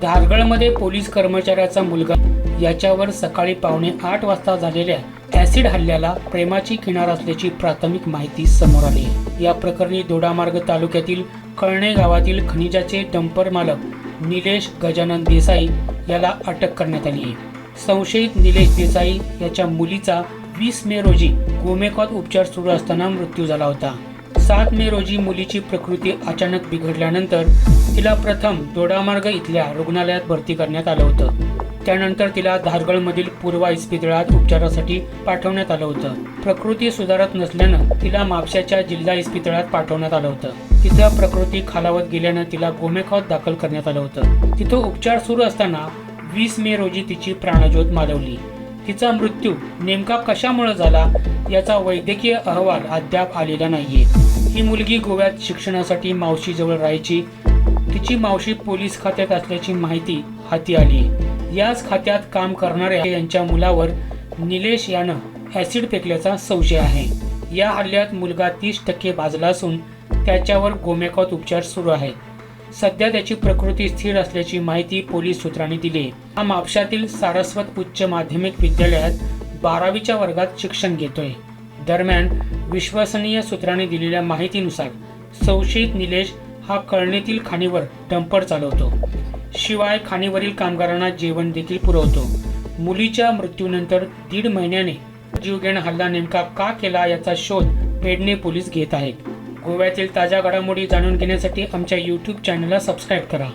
धारगळमध्ये police कर्मचाऱ्याचा मुलगा. याच्यावर सकाळी पावणे आठ वाजता झालेल्या ऍसिड हल्ल्याला प्रेमाची किनार असल्याची प्राथमिक माहिती समोर आली. आहे या प्रकरणी दोडामार्ग तालुक्यातील कळणे गावातील खनिजाचे डंपर मालक निलेश गजानन देसाई याला अटक करण्यात आली. आहे संशयित निलेश देसाई याच्या मुलीचा वीस मे रोजी गोमेकात उपचार सुरू असताना मृत्यू झाला होता. सात मे रोजी मुलीची प्रकृती अचानक बिघडल्यानंतर तिला प्रथम दोडामार्ग इथल्या रुग्णालयात भरती करण्यात आलं होतं. त्यानंतर तिला धारगळमधील पूर्वा इस्पितळात उपचारासाठी पाठवण्यात आलं होतं. प्रकृती सुधारत नसल्यानं तिला म्हापशाच्या जिल्हा इस्पितळात पाठवण्यात आलं होतं. तिथं प्रकृती खालावत गेल्यानं तिला गोमेखात दाखल करण्यात आलं होतं. तिथं उपचार सुरू असताना वीस मे रोजी तिची प्राणज्योत मालवली. तिचा मृत्यू नेमका कशामुळे झाला याचा वैद्यकीय अहवाल अद्याप आलेला नाहीये. ही मुलगी गोव्यात शिक्षणासाठी मावशीजवळ राहायची. तिची मावशी पोलीस खात्यात असल्याची माहिती हाती आली. याच खात्यात काम करणाऱ्या यांच्या मुलावर निलेश यानं ॲसिड फेकल्याचा संशय आहे. या हल्ल्यात मुलगा तीस टक्के भाजला असून त्याच्यावर गोमेकात उपचार सुरू आहेत. सध्या त्याची प्रकृती स्थिर असल्याची माहिती पोलीस सूत्रांनी दिली. आहे. हा म्हापशातील सारस्वत उच्च माध्यमिक विद्यालयात बारावीच्या वर्गात शिक्षण घेतोय. दरम्यान विश्वसनीय सूत्रांनी दिलेल्या माहितीनुसार संशयित निलेश हा कळणीतील खाणीवर डंपर चालवतो. शिवाय खाणीवरील कामगारांना जेवण देखील पुरवतो. मुलीच्या मृत्यूनंतर दीड महिन्याने जीवघेण हल्ला नेमका का केला याचा शोध पेडणे पोलीस घेत आहेत. गोव्यातील ताज्या घडामोडी जाणून घेण्यासाठी आमच्या यूट्यूब चॅनलला सबस्क्राईब करा.